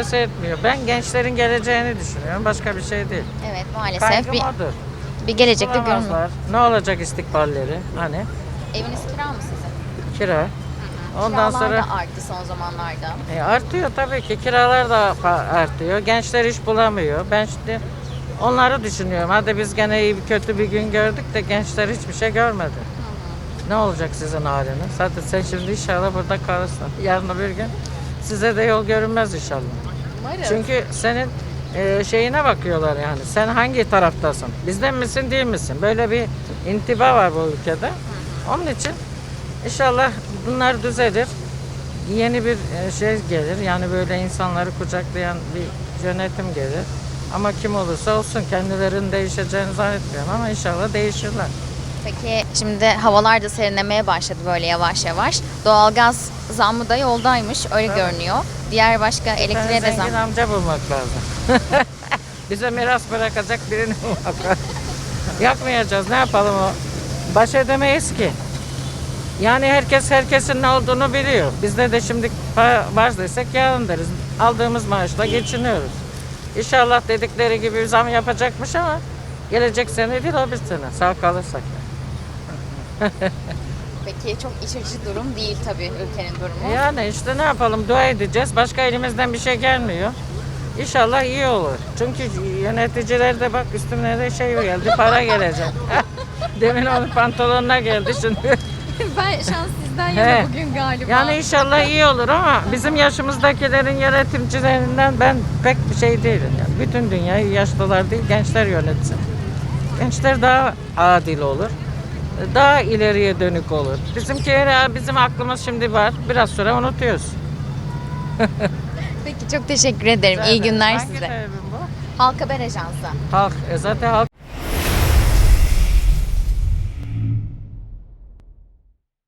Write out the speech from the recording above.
kimse etmiyor. Ben gençlerin geleceğini düşünüyorum. Başka bir şey değil. Evet maalesef Kaygım bir, odur. bir gelecekte. Bulamazlar. Ne olacak istikballeri? Hani Eviniz kira mı sizin? kira. Ondan Kiralar sonra da arttı son zamanlarda. E, artıyor tabii ki kiralar da fa- artıyor. Gençler iş bulamıyor. Ben şimdi onları düşünüyorum. Hadi biz gene iyi bir kötü bir gün gördük de gençler hiçbir şey görmedi. Ne olacak sizin haliniz? Zaten sen şimdi inşallah burada kalırsın. Yarın bir gün size de yol görünmez inşallah. Çünkü senin e, şeyine bakıyorlar yani. Sen hangi taraftasın? Bizden misin değil misin? Böyle bir intiba var bu ülkede. Onun için inşallah bunlar düzelir. Yeni bir e, şey gelir. Yani böyle insanları kucaklayan bir yönetim gelir. Ama kim olursa olsun kendilerinin değişeceğini zannetmiyorum ama inşallah değişirler. Peki şimdi havalar da serinlemeye başladı böyle yavaş yavaş. Doğalgaz zammı da yoldaymış öyle görünüyor. Diğer başka elektriğe de zam. amca bulmak lazım. Bize miras bırakacak birini bulmak lazım. Yakmayacağız. Ne yapalım o? Baş edemeyiz ki. Yani herkes herkesin ne olduğunu biliyor. Bizde de şimdi var desek yarın deriz. Aldığımız maaşla geçiniyoruz. İnşallah dedikleri gibi zam yapacakmış ama gelecek sene değil o bir sene. Sağ kalırsak. Peki çok iç açıcı durum değil tabii ülkenin durumu. Yani işte ne yapalım dua edeceğiz. Başka elimizden bir şey gelmiyor. İnşallah iyi olur. Çünkü yöneticiler de bak üstüne de şey geldi para gelecek. Demin onun pantolonuna geldi şimdi. ben şans sizden yana bugün galiba. Yani inşallah iyi olur ama bizim yaşımızdakilerin yönetimcilerinden ben pek bir şey değilim. Yani bütün dünyayı yaşlılar değil gençler yönetsin. Gençler daha adil olur. Daha ileriye dönük olur. Bizimkiler bizim aklımız şimdi var. Biraz sonra unutuyoruz. Peki çok teşekkür ederim. İyi günler Hangi size. televizyon bu? Halk Haber Ajansı. Halk. E zaten halk